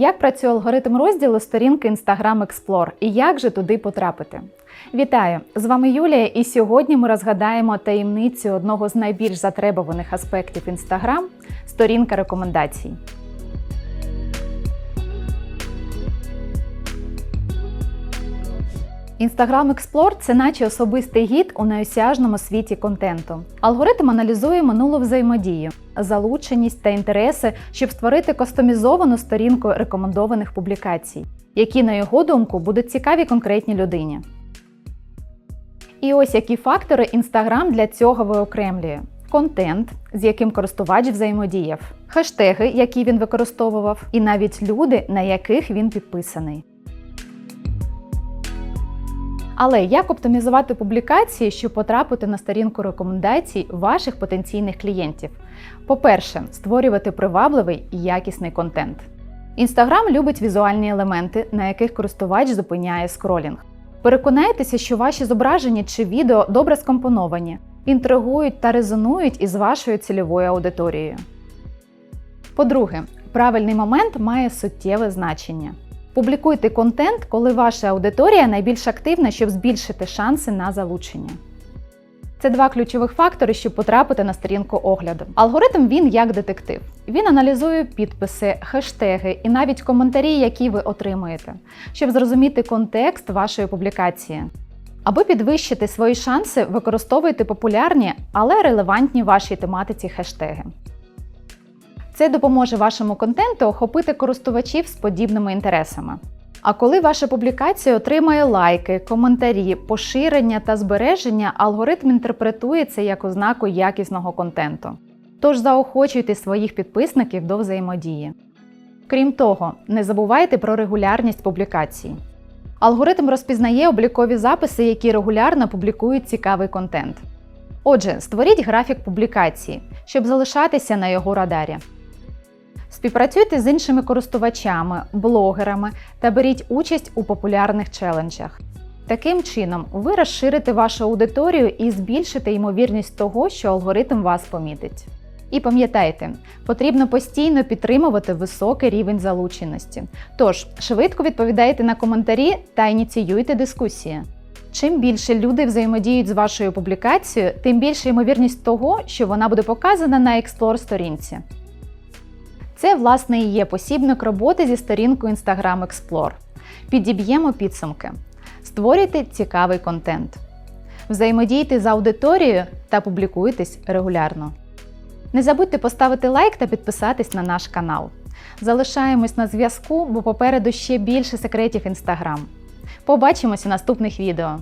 Як працює алгоритм розділу сторінки Instagram Explore і як же туди потрапити? Вітаю! З вами Юлія, і сьогодні ми розгадаємо таємницю одного з найбільш затребуваних аспектів Instagram – сторінка рекомендацій. Instagram Explore – це наче особистий гід у неосяжному світі контенту. Алгоритм аналізує минулу взаємодію, залученість та інтереси, щоб створити кастомізовану сторінку рекомендованих публікацій, які, на його думку, будуть цікаві конкретній людині. І ось які фактори Instagram для цього виокремлює: контент, з яким користувач взаємодіяв, хештеги, які він використовував, і навіть люди, на яких він підписаний. Але як оптимізувати публікації, щоб потрапити на сторінку рекомендацій ваших потенційних клієнтів? По-перше, створювати привабливий і якісний контент. Інстаграм любить візуальні елементи, на яких користувач зупиняє скролінг. Переконайтеся, що ваші зображення чи відео добре скомпоновані, інтригують та резонують із вашою цільовою аудиторією. По-друге, правильний момент має суттєве значення. Публікуйте контент, коли ваша аудиторія найбільш активна, щоб збільшити шанси на залучення. Це два ключових фактори, щоб потрапити на сторінку огляду. Алгоритм він як детектив. Він аналізує підписи, хештеги і навіть коментарі, які ви отримуєте, щоб зрозуміти контекст вашої публікації. Аби підвищити свої шанси, використовуйте популярні, але релевантні вашій тематиці хештеги. Це допоможе вашому контенту охопити користувачів з подібними інтересами. А коли ваша публікація отримає лайки, коментарі, поширення та збереження, алгоритм інтерпретує це як ознаку якісного контенту. Тож заохочуйте своїх підписників до взаємодії. Крім того, не забувайте про регулярність публікацій. Алгоритм розпізнає облікові записи, які регулярно публікують цікавий контент. Отже, створіть графік публікації, щоб залишатися на його радарі. Співпрацюйте з іншими користувачами, блогерами та беріть участь у популярних челенджах. Таким чином, ви розширите вашу аудиторію і збільшите ймовірність того, що алгоритм вас помітить. І пам'ятайте, потрібно постійно підтримувати високий рівень залученості. Тож, швидко відповідайте на коментарі та ініціюйте дискусії. Чим більше люди взаємодіють з вашою публікацією, тим більша ймовірність того, що вона буде показана на Explore сторінці. Це, власне, і є посібник роботи зі сторінкою Instagram Explore. Підіб'ємо підсумки. Створюйте цікавий контент. Взаємодійте з аудиторією та публікуйтесь регулярно. Не забудьте поставити лайк та підписатись на наш канал. Залишаємось на зв'язку, бо попереду ще більше секретів Instagram. Побачимось у наступних відео.